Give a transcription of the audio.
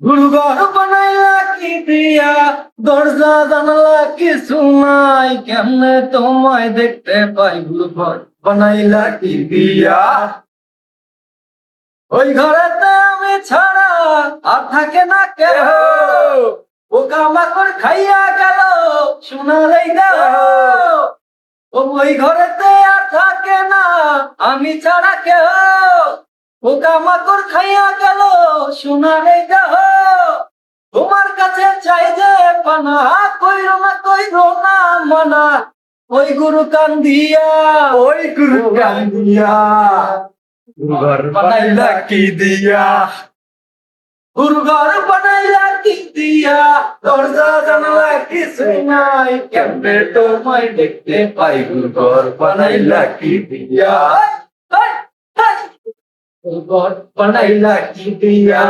গুরুঘর বানাইলা কি দিয়া? দরজা জানালা কিছু নাই। কেমনে তোমায় দেখতে পাই গুরুঘর বানাইলা কি দিয়া? ওই ঘরেতে আমি ছাড়া আর থাকে না কেহ। পোকা মাকড় খাইয়া গেল এই দেহ। ও ওই ঘরেতে আর থাকে না আমি ছাড়া কেহ। পোকা মাকড় খাইয়া গেল সোনার দেহ। চাই যে পানা কইরো না কইরো না মানা। ওই গুরু কান্দিয়া ওই গুরু কান্দিয়া ঘর বানাইলা কি দিয়া? গুরু ঘর বানাইলা কি দিয়া? দরজা জানালা কিছু নাই। কেমনে তোমায় দেখতে পাই? গুরু ঘর বানাইলা কি দিয়া? ঘর বানাইলা কি দিয়া?